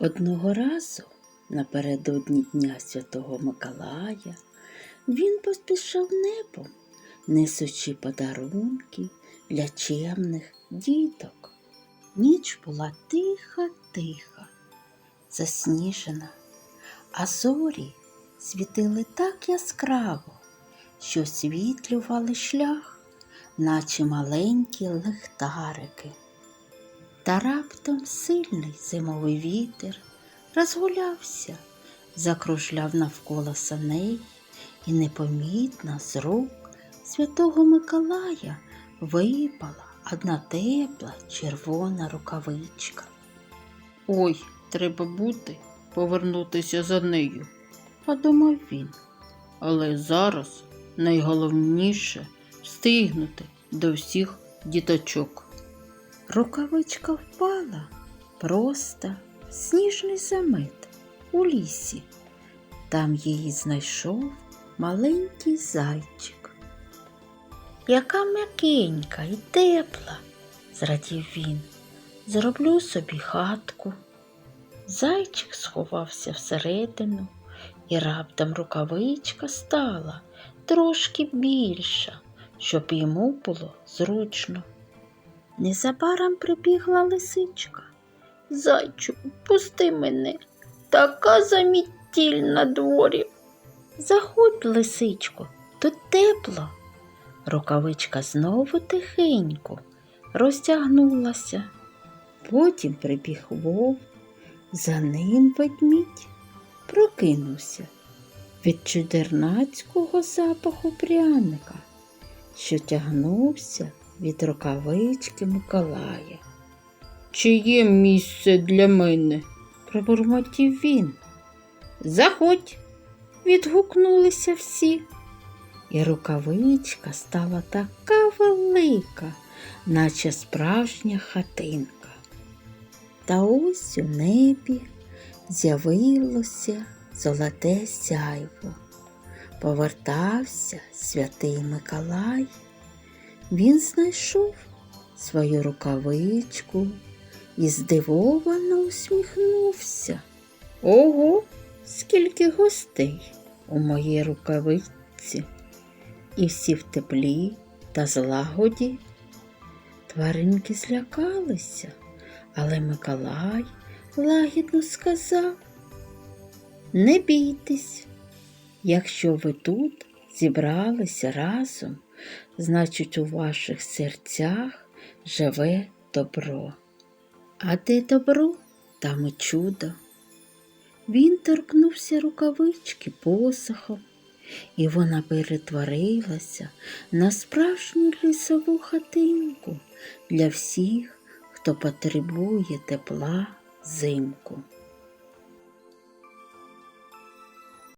Одного разу напередодні Дня Святого Миколая він поспішав небом, несучи подарунки для чемних діток. Ніч була тиха-тиха, засніжена, а зорі світили так яскраво, що освітлювали шлях, наче маленькі лихтарики. Та раптом сильний зимовий вітер розгулявся, закружляв навколо саней, і непомітно з рук святого Миколая випала одна тепла червона рукавичка. Ой, треба бути, повернутися за нею. Подумав він. Але зараз найголовніше встигнути до всіх діточок. Рукавичка впала просто в сніжний замет у лісі. Там її знайшов маленький зайчик. Яка м'якенька і тепла, зрадів він. Зроблю собі хатку. Зайчик сховався всередину, і раптом рукавичка стала трошки більша, щоб йому було зручно. Незабаром прибігла лисичка. Зайчу, пусти мене, така замітіль на дворі. Заходь, лисичко, тут тепло. Рукавичка знову тихенько розтягнулася. Потім прибіг вовк, за ним ведмідь прокинувся від чудернацького запаху пряника, що тягнувся від рукавички Миколая. Чи є місце для мене? Пробурмотів він. Заходь, відгукнулися всі. І рукавичка стала така велика, наче справжня хатинка. Та ось у небі з'явилося золоте сяйво. Повертався святий Миколай. Він знайшов свою рукавичку і здивовано усміхнувся. Ого, скільки гостей у моїй рукавичці, і всі в теплі та злагоді. Тваринки злякалися, але Миколай лагідно сказав: Не бійтесь, якщо ви тут зібралися разом, значить у ваших серцях живе добро. А де добро, там і чудо. Він торкнувся рукавички посохом, і вона перетворилася на справжню лісову хатинку для всіх, хто потребує тепла взимку.